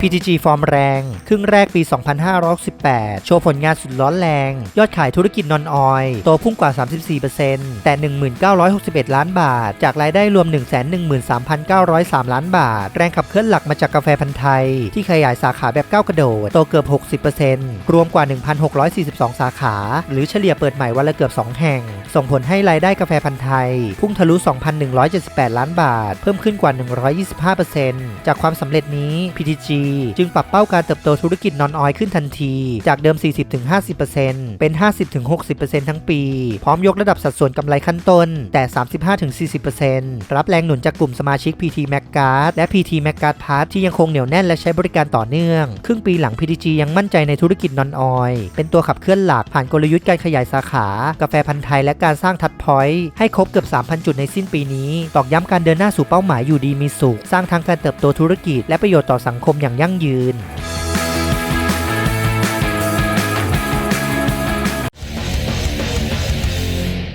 PTG ฟอร์มแรง ครึ่งแรกปี 2518โชว์ผลงานสุดร้อนแรง ยอดขายธุรกิจนอนออย โตพุ่งกว่า 34%แต่ 1961 ล้านบาท จากรายได้รวม 113,903 ล้านบาท แรงขับเคลื่อนหลักมาจากกาแฟพันธุ์ไทย ที่ขยายสาขาแบบก้าวกระโดด โตเกือบ 60%รวมกว่า 1,642 สาขา หรือเฉลี่ยเปิดใหม่วันละเกือบ 2 แห่ง ส่งผลให้รายได้กาแฟพันธุ์ไทย พุ่งทะลุ 2,178 ล้านบาท เพิ่มขึ้นกว่า 125%จากความสำเร็จนี้ PTG จึงปรับเป้าการเติบโตธุรกิจนอนออยขึ้นทันที จากเดิม 40-50%เป็น 50-60%ทั้งปี พร้อมยกระดับสัดส่วนกำไรขั้นต้น แต่ 35-40%รับแรงหนุนจากกลุ่มสมาชิก PT m a c g a r d และ PT m a c g a r d Part ที่ยังคงเหนียวแน่นและใช้บริการต่อเนื่อง ครึ่งปีหลัง PTG ยังมั่นใจในธุรกิจนอนออยเป็นตัวขับเคลื่อนหลักผ่านกลยุทธ์การขยายสาขา กาแฟพันธ์ไทยและการสร้างทัดพอยต์ให้ครบเกือบ 3,000 จุดในสิ้นปีนี้ ตอกย้ำการเดินหน้าสู่เป้าหมายอยู่ดีมีสุข สร้างทั้งการเติบโตธุรกิจและประโยชน์ต่อสังคมอย่างยั่งยืน